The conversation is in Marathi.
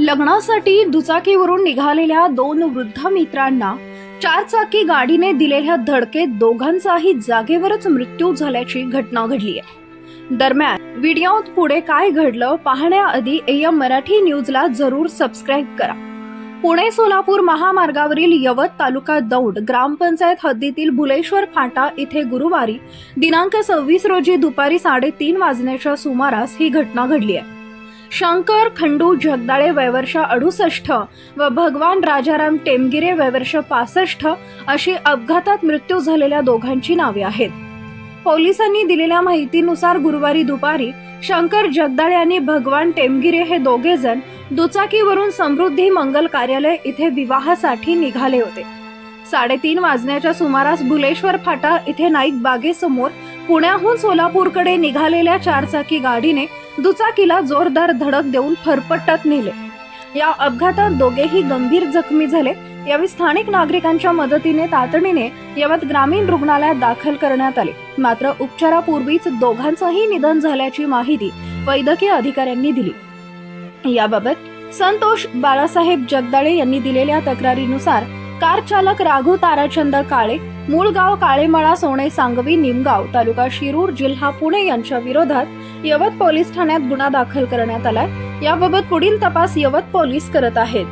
लग्नासाठी दुचाकीवरून निघालेल्या दोन वृद्ध मित्रांना चारचाकी गाडीने दिलेल्या धडकेत दोघांचाही जागेवरच मृत्यू झाल्याची घटना घडली आहे. दरम्यान व्हिडिओत पुढे काय घडलं पाहण्याआधी एम मराठी न्यूजला जरूर सबस्क्राईब करा. पुणे सोलापूर महामार्गावरील यवत तालुका दौंड ग्रामपंचायत हद्दीतील भुलेश्वर फाटा इथे गुरुवारी दिनांक सव्वीस रोजी दुपारी साडेतीन वाजण्याच्या सुमारास ही घटना घडली आहे. शंकर खंडू जगदाळे वयवर्ष अडुसष्ट व भगवान राजाराम टेमगिरे वयवर्ष पासष्ट अशी अपघातात मृत्यू झालेल्या दोघांची नावे आहेत. पोलिसांनी दिलेल्या माहितीनुसार गुरुवारी दुपारी शंकर जगदाळे आणि भगवान टेमगिरे हे दोघे जण दुचाकीवरून समृद्धी मंगल कार्यालय इथे विवाहासाठी निघाले होते. साडेतीन वाजण्याच्या सुमारास भुलेश्वर फाटा इथे नाईक बागेसमोर पुण्याहून सोलापूरकडे निघालेल्या चारचाकी गाडीने दुचाकीला जोरदार धडक देऊन फरफटत नेले. या अपघातात दोघेही गंभीर जखमी झाले. यावेळी स्थानिक नागरिकांच्या मदतीने तातडीने यवत ग्रामीण रुग्णालयात दाखल करण्यात आले. मात्र उपचारापूर्वीच दोघांचंही निधन झाल्याची माहिती वैद्यकीय अधिकाऱ्यांनी दिली. याबाबत संतोष बाळासाहेब जगदाळे यांनी दिलेल्या तक्रारीनुसार कार चालक राघू ताराचंद काळे मूळ गाव काळेमळा सोने सांगवी निमगाव तालुका शिरूर जिल्हा पुणे यांच्या विरोधात यवत पोलीस ठाण्यात गुन्हा दाखल करण्यात आलाय. याबाबत पुढील तपास यवत पोलीस करत आहेत.